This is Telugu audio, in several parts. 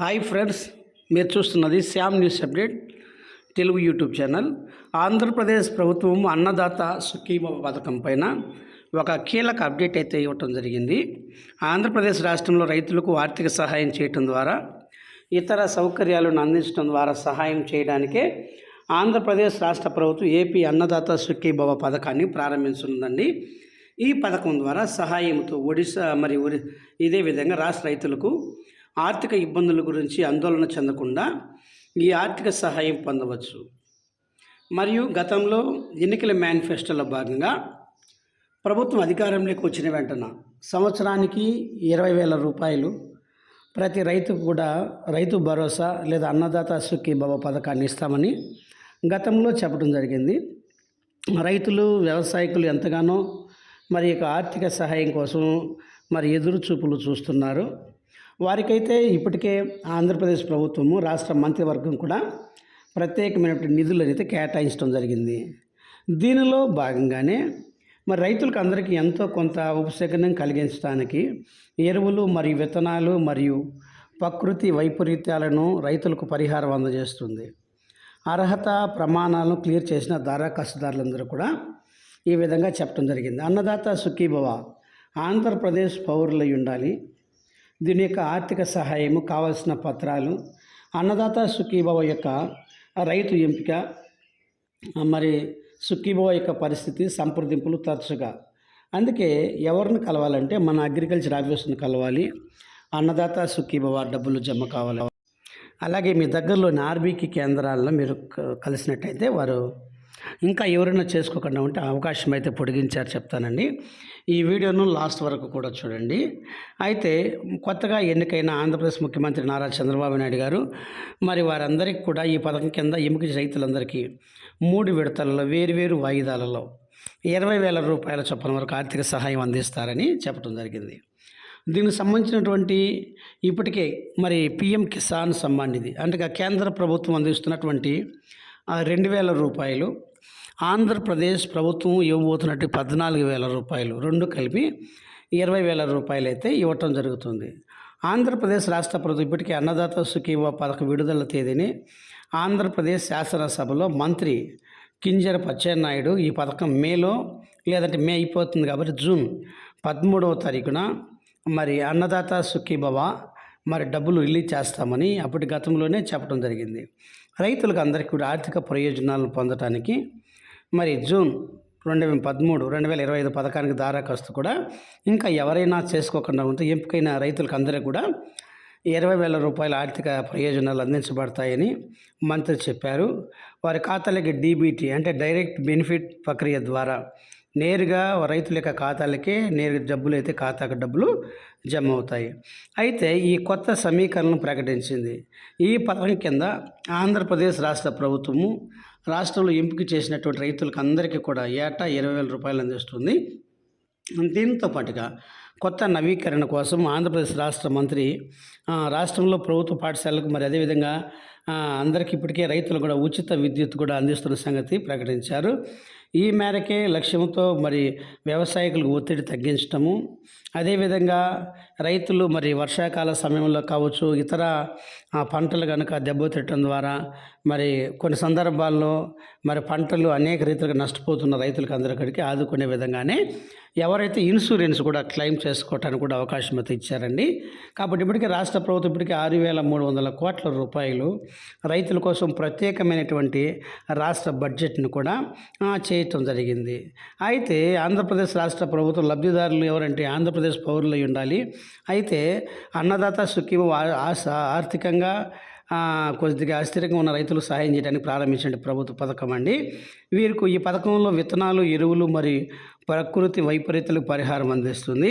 హాయ్ ఫ్రెండ్స్ మీరు చూస్తున్నది Shyam news update Telugu YouTube channel. Andhra Pradesh ప్రభుత్వం అన్నదాత సుఖీమ పథకం పైన ఒక కీలక అప్డేట్ అయితే ఇవ్వటం జరిగింది. ఆంధ్రప్రదేశ్ రాష్ట్రంలో రైతులకు ఆర్థిక సహాయం చేయటం ద్వారా ఇతర సౌకర్యాలను అందించడం ద్వారా సహాయం చేయడానికే ఆంధ్రప్రదేశ్ రాష్ట్ర ప్రభుత్వం ఏపీ అన్నదాత సుఖీభవ పథకాన్ని ప్రారంభించనుందండి. ఈ పథకం ద్వారా సహాయంతో ఒడిశా మరి ఇదే విధంగా రాష్ట్ర రైతులకు ఆర్థిక ఇబ్బందుల గురించి ఆందోళన చెందకుండా ఈ ఆర్థిక సహాయం పొందవచ్చు. మరియు గతంలో ఎన్నికల మేనిఫెస్టోలో భాగంగా ప్రభుత్వం అధికారంలోకి వచ్చిన వెంటనే సంవత్సరానికి ఇరవై వేల రూపాయలు ప్రతి రైతుకు కూడా రైతు భరోసా లేదా అన్నదాత సుఖీ భవ పథకాన్ని ఇస్తామని గతంలో చెప్పడం జరిగింది. రైతులు వ్యవసాయకులు ఎంతగానో మరి యొక్క ఆర్థిక సహాయం కోసం మరి ఎదురు చూపులు చూస్తున్నారు. వారికైతే ఇప్పటికే ఆంధ్రప్రదేశ్ ప్రభుత్వము రాష్ట్ర మంత్రివర్గం కూడా ప్రత్యేకమైనటువంటి నిధులు అయితే కేటాయించడం జరిగింది. దీనిలో భాగంగానే మరి రైతులకు అందరికీ ఎంతో కొంత ఉపశమనం కలిగించడానికి ఎరువులు మరియు విత్తనాలు మరియు ప్రకృతి వైపరీత్యాలను రైతులకు పరిహారం అందజేస్తుంది. అర్హత ప్రమాణాలను క్లియర్ చేసిన దరఖాస్తుదారులందరూ కూడా ఈ విధంగా చెప్పడం జరిగింది. అన్నదాత సుఖీభవ ఆంధ్రప్రదేశ్ పౌరులై ఉండాలి దీని యొక్క ఆర్థిక సహాయము కావాల్సిన పత్రాలు అన్నదాత సుఖీభవ యొక్క రైతు ఎంపిక మరి సుఖీభవ యొక్క పరిస్థితి సంప్రదింపులు తరచుగా. అందుకే ఎవరిని కలవాలంటే మన అగ్రికల్చర్ ఆఫీస్ని కలవాలి. అన్నదాత సుఖీభవ డబ్బులు జమ కావాలి అలాగే మీ దగ్గరలోని ఆర్బీకి కేంద్రాల్లో మీరు క- కలిసినట్టయితే వారు ఇంకా ఎవరైనా చేసుకోకుండా ఉంటే అవకాశం అయితే పొడిగించారు చెప్తానండి. ఈ వీడియోను లాస్ట్ వరకు కూడా చూడండి. అయితే కొత్తగా ఎన్నికైన ఆంధ్రప్రదేశ్ ముఖ్యమంత్రి నారా చంద్రబాబు నాయుడు గారు మరి వారందరికీ కూడా ఈ పథకం కింద ఎముక రైతులందరికీ మూడు విడతలలో వేరువేరు వాయిదాలలో ఇరవై వేల రూపాయల చొప్పున వరకు ఆర్థిక సహాయం అందిస్తారని చెప్పడం జరిగింది. దీనికి సంబంధించినటువంటి ఇప్పటికే మరి పిఎం కిసాన్ సమ్మాన్ నిధి అంటే కేంద్ర ప్రభుత్వం అందిస్తున్నటువంటి రెండు వేల రూపాయలు ఆంధ్రప్రదేశ్ ప్రభుత్వం ఇవ్వబోతున్నట్టు పద్నాలుగు వేల రూపాయలు రెండు కలిపి ఇరవై వేల రూపాయలు అయితే ఇవ్వటం జరుగుతుంది. ఆంధ్రప్రదేశ్ రాష్ట్ర ప్రభుత్వం ఇప్పటికే అన్నదాత సుఖీవ పథక విడుదల తేదీని ఆంధ్రప్రదేశ్ శాసనసభలో మంత్రి కింజర పచ్చెన్నాయుడు ఈ పథకం మేలో లేదంటే మే అయిపోతుంది కాబట్టి జూన్ పదమూడవ తారీఖున మరి అన్నదాత సుఖీభవ మరి డబ్బులు రిలీజ్ చేస్తామని అప్పటి గతంలోనే చెప్పడం జరిగింది. రైతులకు అందరికీ కూడా ఆర్థిక ప్రయోజనాలను పొందటానికి మరి జూన్ రెండు వేల పదమూడు రెండు వేల ఇరవై ఐదు పథకానికి దారాఖాస్తు కూడా ఇంకా ఎవరైనా చేసుకోకుండా ఉంటే ఎంపికైన రైతులకు అందరికీ కూడా ఇరవై వేల రూపాయల ఆర్థిక ప్రయోజనాలు అందించబడతాయని మంత్రి చెప్పారు. వారి ఖాతాలకి డీబీటీ అంటే డైరెక్ట్ బెనిఫిట్ ప్రక్రియ ద్వారా నేరుగా రైతుల యొక్క ఖాతాలకే నేరుగా డబ్బులు అయితే ఖాతాకు డబ్బులు జమ అవుతాయి అయితే ఈ కొత్త సమీకరణను ప్రకటించింది. ఈ పథకం కింద ఆంధ్రప్రదేశ్ రాష్ట్ర ప్రభుత్వము రాష్ట్రంలో ఎంపిక చేసినటువంటి రైతులకు అందరికీ కూడా ఏటా ఇరవై వేల రూపాయలు అందిస్తుంది. దీంతో పాటుగా కొత్త నవీకరణ కోసం ఆంధ్రప్రదేశ్ రాష్ట్ర మంత్రి రాష్ట్రంలో ప్రభుత్వ పాఠశాలకు మరి అదేవిధంగా అందరికీ ఇప్పటికే రైతులు కూడా ఉచిత విద్యుత్ కూడా అందిస్తున్న సంగతి ప్రకటించారు. ఈ మేరకే లక్ష్యంతో మరి వ్యవసాయకులకు ఒత్తిడి తగ్గించటము అదేవిధంగా రైతులు మరి వర్షాకాల సమయంలో కావచ్చు ఇతర పంటలు కనుక దెబ్బతిట్టడం ద్వారా మరి కొన్ని సందర్భాల్లో మరి పంటలు అనేక రీతిలుగా నష్టపోతున్న రైతులకు అందరికీ ఆదుకునే విధంగానే ఎవరైతే ఇన్సూరెన్స్ కూడా క్లెయిమ్ చేసుకోవటానికి కూడా అవకాశం అయితే ఇచ్చారండి. కాబట్టి ఇప్పటికే రాష్ట్ర ప్రభుత్వం ఇప్పటికే ఆరు వేల మూడు వందల కోట్ల రూపాయలు రైతుల కోసం ప్రత్యేకమైనటువంటి రాష్ట్ర బడ్జెట్ను కూడా చేయటం జరిగింది. అయితే ఆంధ్రప్రదేశ్ రాష్ట్ర ప్రభుత్వం లబ్ధిదారులు ఎవరంటే ఆంధ్రప్రదేశ్ పౌరులు ఉండాలి. అయితే అన్నదాత సుఖీమ ఆశ ఆర్థికంగా కొద్దిగా అస్థిరంగా ఉన్న రైతులు సహాయం చేయడానికి ప్రారంభించిన ప్రభుత్వ పథకం అండి. వీరికి ఈ పథకంలో విత్తనాలు ఎరువులు మరి ప్రకృతి వైపరీత్యాలకు పరిహారం అందిస్తుంది.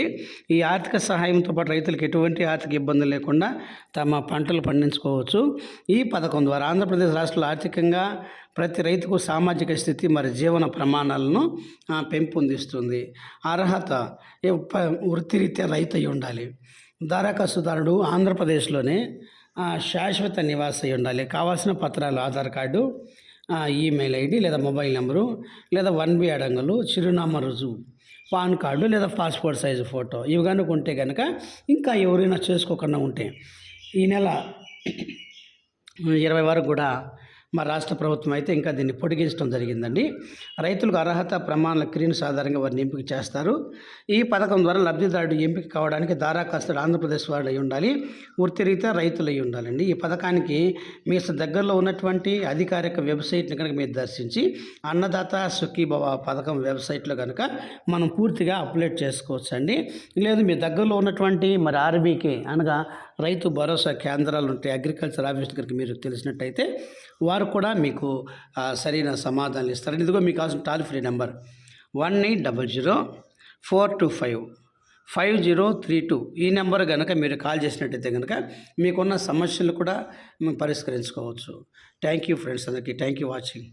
ఈ ఆర్థిక సహాయంతో పాటు రైతులకు ఎటువంటి ఆర్థిక ఇబ్బందులు లేకుండా తమ పంటలు పండించుకోవచ్చు. ఈ పథకం ద్వారా ఆంధ్రప్రదేశ్ రాష్ట్రంలో ఆర్థికంగా ప్రతి రైతుకు సామాజిక స్థితి మరి జీవన ప్రమాణాలను పెంపొందిస్తుంది. అర్హత వృత్తిరీత్యా రైతు అయి ఉండాలి. దరఖాస్తుదారుడు ఆంధ్రప్రదేశ్లోనే శాశ్వత నివాస అయి ఉండాలి. కావాల్సిన పత్రాలు ఆధార్ కార్డు ఈమెయిల్ ఐడి లేదా మొబైల్ నెంబరు లేదా వన్ బి అడంగులు చిరునామా రుజువు పాన్ కార్డు లేదా పాస్పోర్ట్ సైజు ఫోటో ఇవి కనుక ఉంటే కనుక ఇంకా ఎవరైనా చేసుకోకుండా ఉంటే ఈ నెల ఇరవై వరకు కూడా మా రాష్ట్ర ప్రభుత్వం అయితే ఇంకా దీన్ని పొడిగించడం జరిగిందండి. రైతులకు అర్హత ప్రమాణాల క్రియన్స్ ఆధారంగా వారిని ఎంపిక చేస్తారు. ఈ పథకం ద్వారా లబ్ధిదారుడు ఎంపిక కావడానికి దారాకాస్తుడు ఆంధ్రప్రదేశ్ వాడు అయి ఉండాలి. వృత్తిరీత్యా రైతులు అయి ఉండాలండి. ఈ పథకానికి మీ దగ్గరలో ఉన్నటువంటి అధికారిక వెబ్సైట్ని కనుక మీరు దర్శించి అన్నదాత సుఖీభవ పథకం వెబ్సైట్లో కనుక మనం పూర్తిగా అప్లోడ్ చేసుకోవచ్చు అండి లేదు మీ దగ్గరలో ఉన్నటువంటి మరి ఆర్బీకే అనగా రైతు భరోసా కేంద్రాలు ఉంటాయి అగ్రికల్చర్ ఆఫీస్ దగ్గరికి మీరు తెలిసినట్టయితే వారు కూడా మీకు సరైన సమాధానాలు ఇస్తారు. ఇదిగో మీకు కావాల్సిన toll free number. One eight double zero four two five five zero three two. ఈ నెంబర్ కనుక మీరు కాల్ చేసినట్టయితే కనుక మీకున్న సమస్యలు కూడా మేము పరిష్కరించుకోవచ్చు. థ్యాంక్ యూ ఫ్రెండ్స్ అందరికీ. Thank you watching.